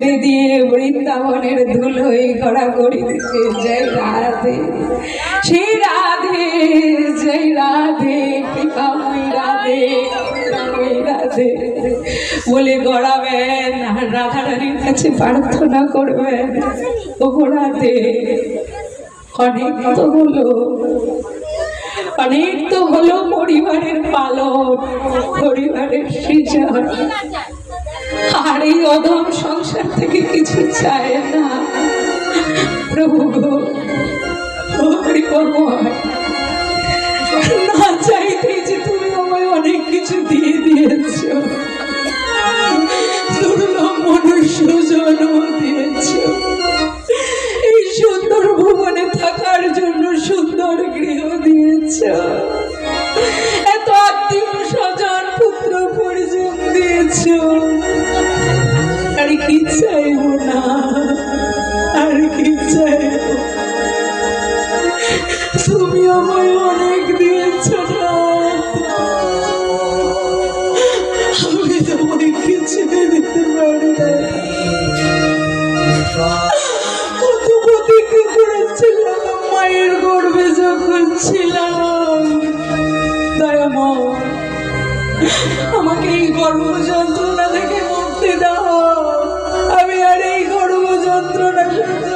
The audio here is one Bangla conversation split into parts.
দিয়ে বৃন্দাবনের ধুলোই গড়ি দিচ্ছে জয় রাধে। সেই রাধে, জয় রাধে রাধে রাধে। বলে গড়াবেন আর রাধারানীর কাছে প্রার্থনা করবেন। ও রাধে, অনেক তো হলো, অনেক তো হলো পরিবারের পালন, পরিবারের সৃজন। এই অধম সংসার থেকে কিছু চায় না। প্রভু গো আমাকে এই গর্ভ যন্ত্রণা থেকে মুক্তি দাও। আমি আর এই গর্ভ যন্ত্রণা সহ্য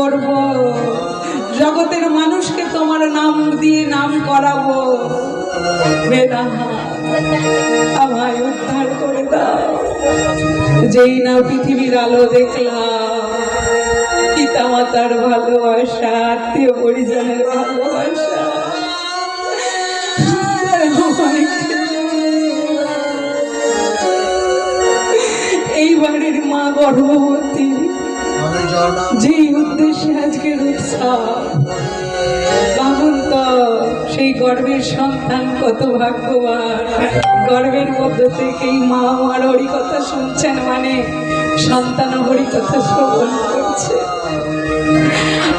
করব। জগতের মানুষকে তোমার নাম দিয়ে নাম করাবো। আমায় উদ্ধার করে দাও। যেই না পৃথিবীর আলো দেখলাম পিতা মাতার ভালোবাসা। আত্মীয় পরিজনের ভালোবাসা এই বাড়ির মা গর্ভবতী। যেই সেই গর্বের সন্তান কত ভাগ্যবান গর্বের মধ্য থেকেই মা আমার হরি কথা শুনছেন মানে সন্তান হরি কথা শ্রবণ করছে।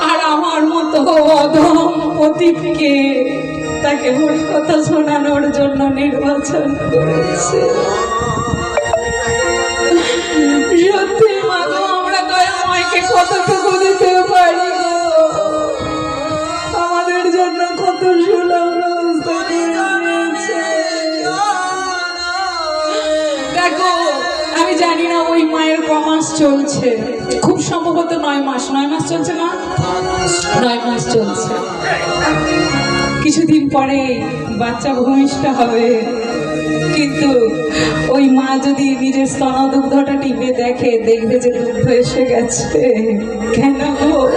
আর আমার মতো অধম অতীতকে তাকে হরি কথা শোনানোর জন্য নির্বাচন করেছে। সত্যি মা গো, আমরা দয়াময়কে কতটুকু ক মাস চলছে। খুব সম্ভবত নয় মাস। নয় মাস চলছে না নয় মাস চলছে। কিছুদিন পরে বাচ্চা ভূমিষ্ঠ হবে। কিন্তু ওই মা যদি নিজের স্তনদুগ্ধটা টিপে দেখে, দেখবে যে দুগ্ধ এসে গেছে। কেন গো?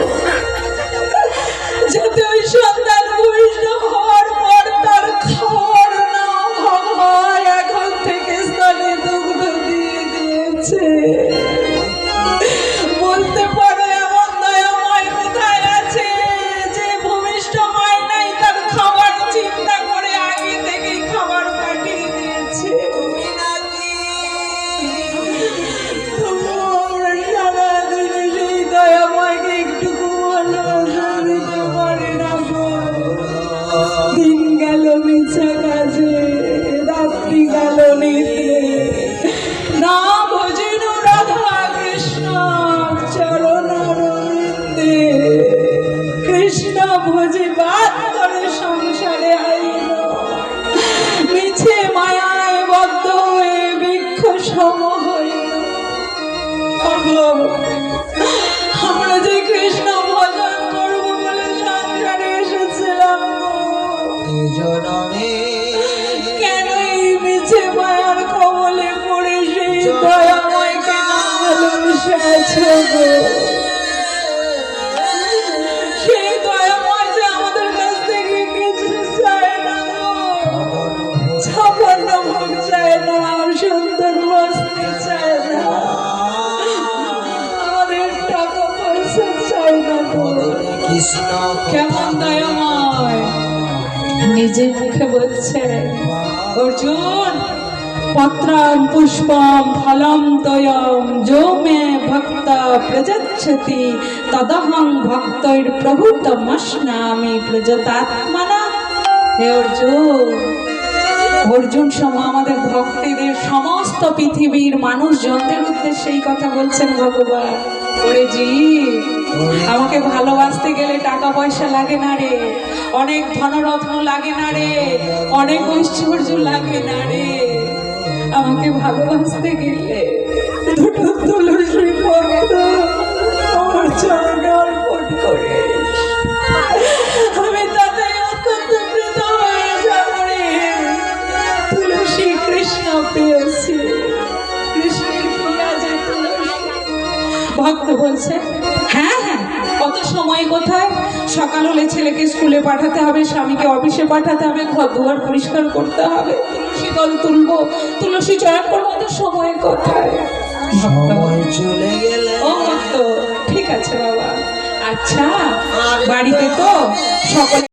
আমরা যে কৃষ্ণ ভজন করব বলে সংসারে এসেছিলাম গো। কেমন দয়াময়? নিজে মুখে বলছে, অর্জুন, পত্রম পুষ্পম ফলম তয়ম যো মে ভক্ত প্রযচ্ছতি তদহং ভক্তৈর প্রভুতমস্নামি প্রজতাত্মনা। হে অর্জুন অর্জুন সম, আমাদের ভক্তদের সমস্ত পৃথিবীর মানুষজনদের উদ্দেশ্যে এই কথা বলছেন ভগবান। জি, আমাকে ভালোবাসতে গেলে টাকা পয়সা লাগে না রে। অনেক ধনরত্ন লাগে না রে, অনেক ঐশ্বর্য লাগে না রে। আমাকে ভালোবাসতে গেলে দুটো তুলসী ভক্ত বলছে হ্যাঁ হ্যাঁ কত সময় কোথায়? সকাল হলে ছেলেকে স্কুলে পাঠাতে হবে স্বামীকে অফিসে পাঠাতে হবে ঘর দুয়ার পরিষ্কার করতে হবে তুলসী দল তুলবো তুলসী চয়ন করব তো সময় কোথায় চলে গেলে। ও ভক্ত ঠিক আছে বাবা। আচ্ছা বাড়িতে তো সকলে